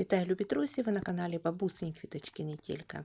Вітаю, любі друзі! Ви на каналі Бабусині Квіточки не тільки.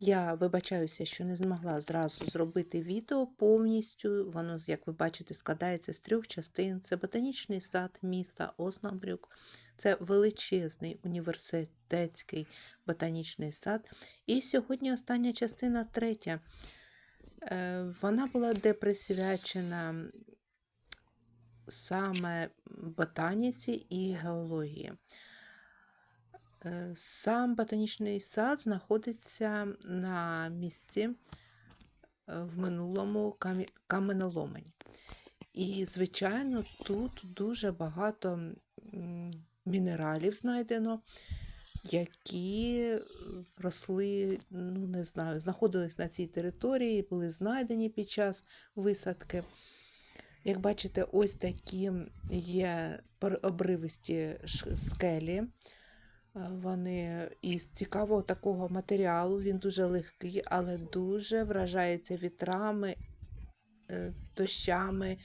Я вибачаюся, що не змогла зразу зробити відео повністю. Воно, як ви бачите, складається з трьох частин. Це ботанічний сад міста Оснабрюк, це величезний університетський ботанічний сад. І сьогодні остання частина третя. Е, Вона була де присвячена саме ботаніці і геології. Е, Сам ботанічний сад знаходиться на місці е, в минулому каменоломені. І, звичайно, тут дуже багато мінералів знайдено, які росли, ну не знаю, знаходились на цій території, були знайдені під час висадки. Як бачите, ось такі є обривисті скелі. Е, Вони із цікавого такого матеріалу, він дуже легкий, але дуже вражається вітрами, е, дощами,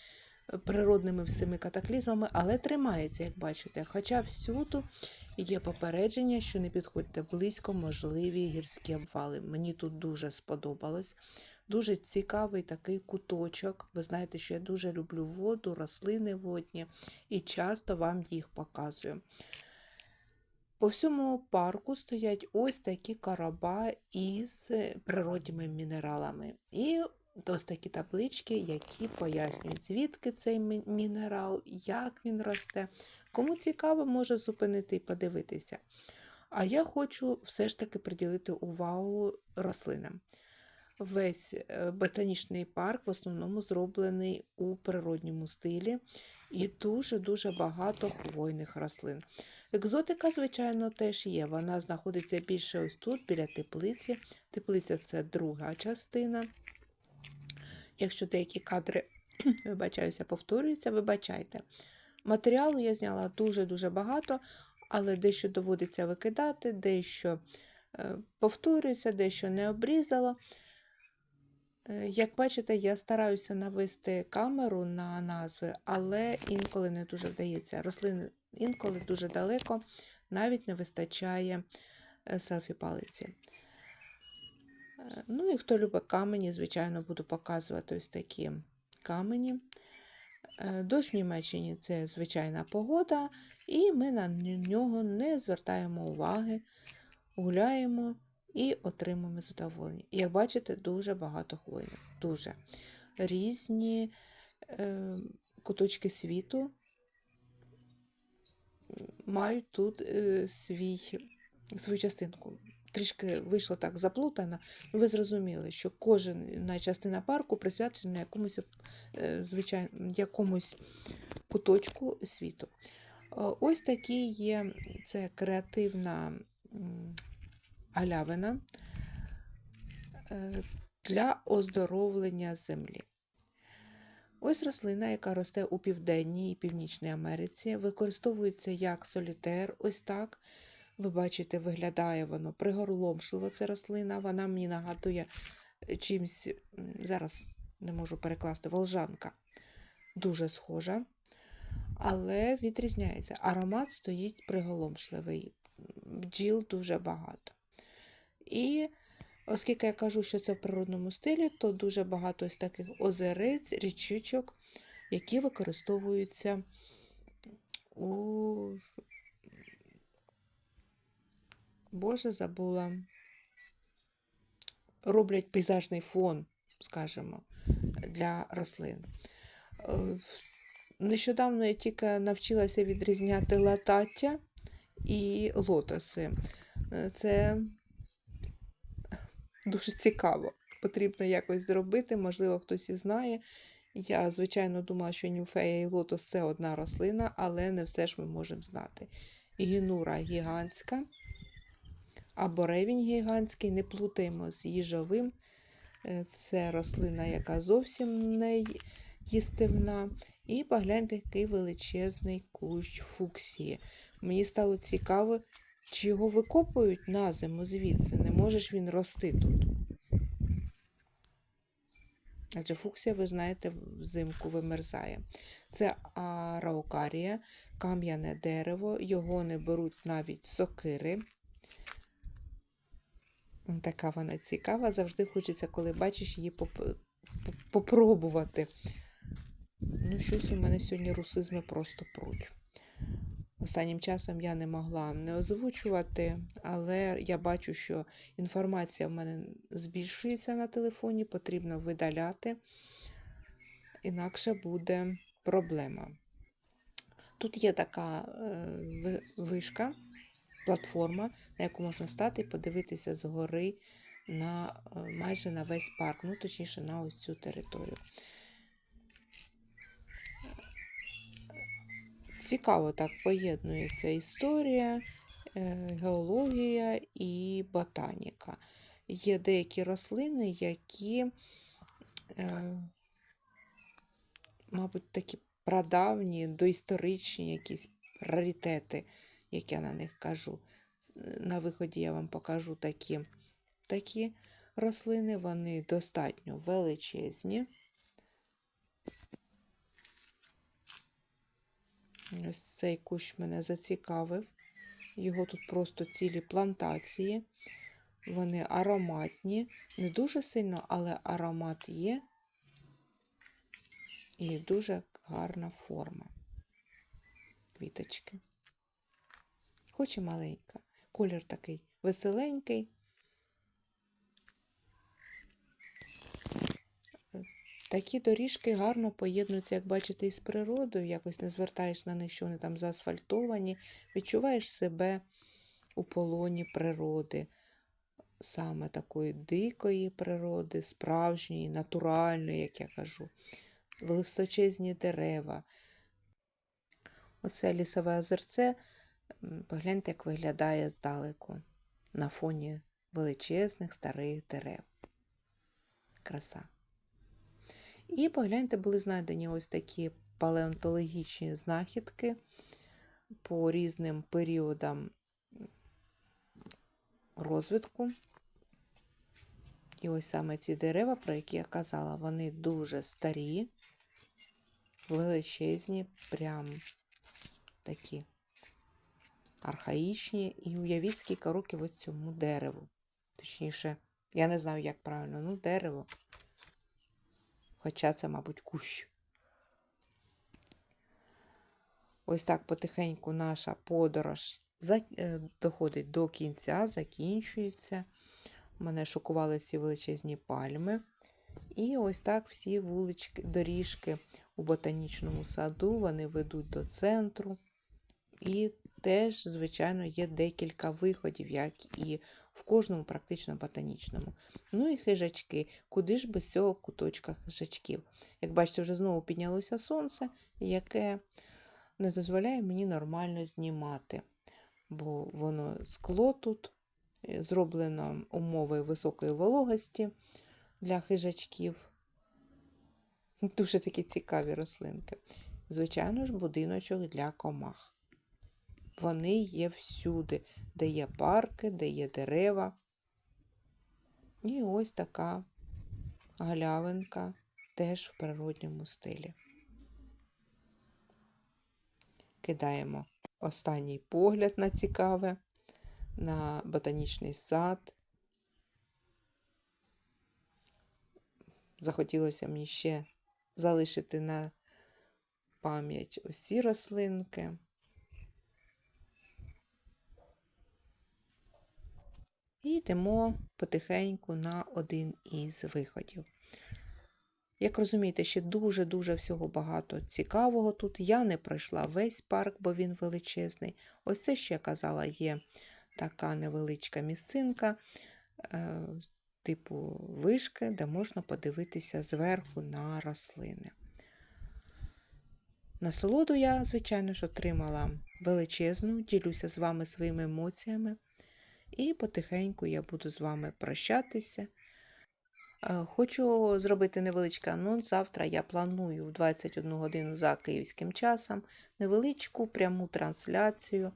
природними всіми катаклізмами, але тримається, як бачите. Хоча всюди є попередження, що не підходьте близько, можливі гірські обвали. Мені тут дуже сподобалось. Дуже цікавий такий куточок. Ви знаєте, що я дуже люблю воду, рослини водні і часто вам їх показую. По всьому парку стоять ось такі короба із е, природніми мінералами. І ось такі таблички, які пояснюють, звідки цей мінерал, як він росте. Кому цікаво, може зупинити і подивитися. А я хочу все ж таки приділити увагу рослинам. Весь е, ботанічний парк в основному зроблений у природньому стилі і дуже-дуже багато хвойних рослин. Екзотика, звичайно, теж є. Вона знаходиться більше ось тут, біля теплиці. Теплиця це друга частина. Якщо деякі кадри, вибачаюся, повторюються, вибачайте. Матеріалу я зняла дуже-дуже багато, але дещо доводиться викидати, дещо е, повторюється, дещо не обрізала. Е, Як бачите, я стараюся навести камеру на назви, але інколи не дуже вдається. Рослини інколи дуже далеко, навіть не вистачає е, селфі-палиці. Е, Ну і хто любить камені, звичайно, буду показувати ось такі камені. Дощ в Німеччині це звичайна погода, і ми на нього не звертаємо уваги, гуляємо і отримуємо задоволення. І як бачите, дуже багато хвойних, дуже різні е, куточки світу мають тут е, свій, свою частинку. Трішки вийшло так заплутано. Ви зрозуміли, що кожна частина парку присвячена якомусь, е, звичайно, якомусь куточку світу. Е, Ось такі є це креативна галявина е, для оздоровлення землі. Ось рослина, яка росте у Південній і Північній Америці, використовується як солітер, ось так. Ви бачите, виглядає воно пригорломшливо, ця рослина. Вона мені нагадує чимсь, зараз не можу перекласти, волжанка. Дуже схожа, але відрізняється. Аромат стоїть приголомшливий, бджіл дуже багато. І оскільки я кажу, що це в природному стилі, то дуже багато ось таких озерець, річичок, які використовуються у. Боже, забула. Роблять пейзажний фон, скажімо, для рослин. Е, Нещодавно я тільки навчилася відрізняти латаття і лотоси. Е, Це дуже цікаво. Потрібно якось зробити, можливо, хтось і знає. Я, звичайно, думала, що німфея і лотос це одна рослина, але не все ж ми можемо знати. Гінура гігантська, або ревінь гігантський, не плутаємо з їжовим. Е, Це рослина, яка зовсім не їстивна. І погляньте, який величезний кущ фуксії. Мені стало цікаво, чи його викопують на зиму звідси. Не може ж він рости тут. Адже фуксія, ви знаєте, взимку вимерзає. Це араукарія, кам'яне дерево, його не беруть навіть сокири. Така вона цікава. Завжди хочеться, коли бачиш її поп- попробувати. Ну, щось у мене сьогодні русизми просто пруть. Останнім часом я не могла не озвучувати, але я бачу, що інформація в мене збільшується на телефоні, потрібно видаляти, інакше буде проблема. Тут є така е, вишка, платформа, на яку можна стати і подивитися згори на е, майже на весь парк, ну точніше на ось цю територію. Цікаво так поєднується історія, е, геологія і ботаніка. Є деякі рослини, які, е, мабуть, такі прадавні, доісторичні якісь раритети, як я на них кажу. На виході я вам покажу такі, такі рослини, вони достатньо величезні. Ось цей кущ мене зацікавив. Його тут просто цілі плантації. Вони ароматні, не дуже сильно, але аромат є. І дуже гарна форма. Квіточки. Хоч і маленька. Колір такий веселенький. Такі доріжки гарно поєднуються, як бачите, із природою. Якось не звертаєш на них, що вони там заасфальтовані. Відчуваєш себе у полоні природи, саме такої дикої природи, справжньої, натуральної, як я кажу, височезні дерева. Оце лісове озерце, погляньте, як виглядає здалеку на фоні величезних старих дерев. Краса. І погляньте, були знайдені ось такі палеонтологічні знахідки по різним періодам розвитку. І ось саме ці дерева, про які я казала, вони дуже старі, величезні, прям такі архаїчні. І уявіть, скільки років ось цьому дереву. Точніше, я не знаю, як правильно, ну, дерево. Хоча це, мабуть, кущ. Ось так потихеньку наша подорож е, доходить до кінця, закінчується. Мене шокували ці величезні пальми. І ось так всі вулички, доріжки у ботанічному саду вони ведуть до центру. І теж, звичайно, є декілька виходів, як і в кожному практично ботанічному. Ну і хижачки. Куди ж без цього куточка хижачків? Як бачите, вже знову піднялося сонце, яке не дозволяє мені нормально знімати, бо воно скло тут е, зроблено умови високої вологості для хижачків. Дуже такі цікаві рослинки. Звичайно ж, будиночок для комах. Вони є всюди, де є парки, де є дерева. І ось така галявинка теж в природньому стилі. Кидаємо останній погляд на цікаве, на ботанічний сад. Захотілося мені ще залишити на пам'ять усі рослинки. І йдемо потихеньку на один із виходів. Як розумієте, ще дуже-дуже всього багато цікавого тут. Я не пройшла весь парк, бо він величезний. Ось це ще я казала, є така невеличка місцинка, е, типу вишки, де можна подивитися зверху на рослини. Насолоду я, звичайно ж, отримала величезну, ділюся з вами своїми емоціями. І потихеньку я буду з вами прощатися. Е, Хочу зробити невеличкий анонс. Завтра я планую в 21 годину за київським часом невеличку пряму трансляцію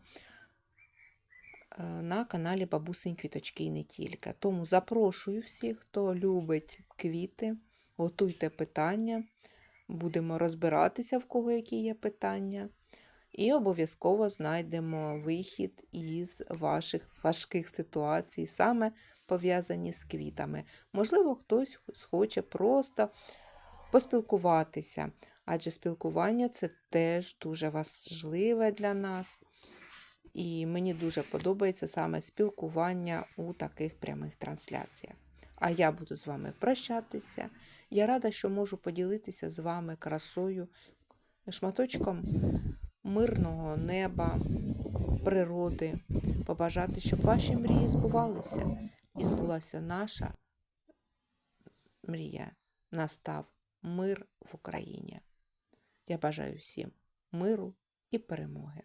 е, на каналі Бабусень Квіточки і не тільки. Тому запрошую всіх, хто любить квіти, готуйте питання, будемо розбиратися, в кого які є питання, і обов'язково знайдемо вихід із ваших важких ситуацій, саме пов'язані з квітами. Можливо, хтось схоче просто поспілкуватися, адже спілкування це теж дуже важливе для нас. І мені дуже подобається саме спілкування у таких прямих трансляціях. А я буду з вами прощатися. Я рада, що можу поділитися з вами красою, шматочком мирного неба, природи, побажати, щоб ваші мрії збувалися. І збулася наша мрія. Настав мир в Україні. Я бажаю всім миру і перемоги.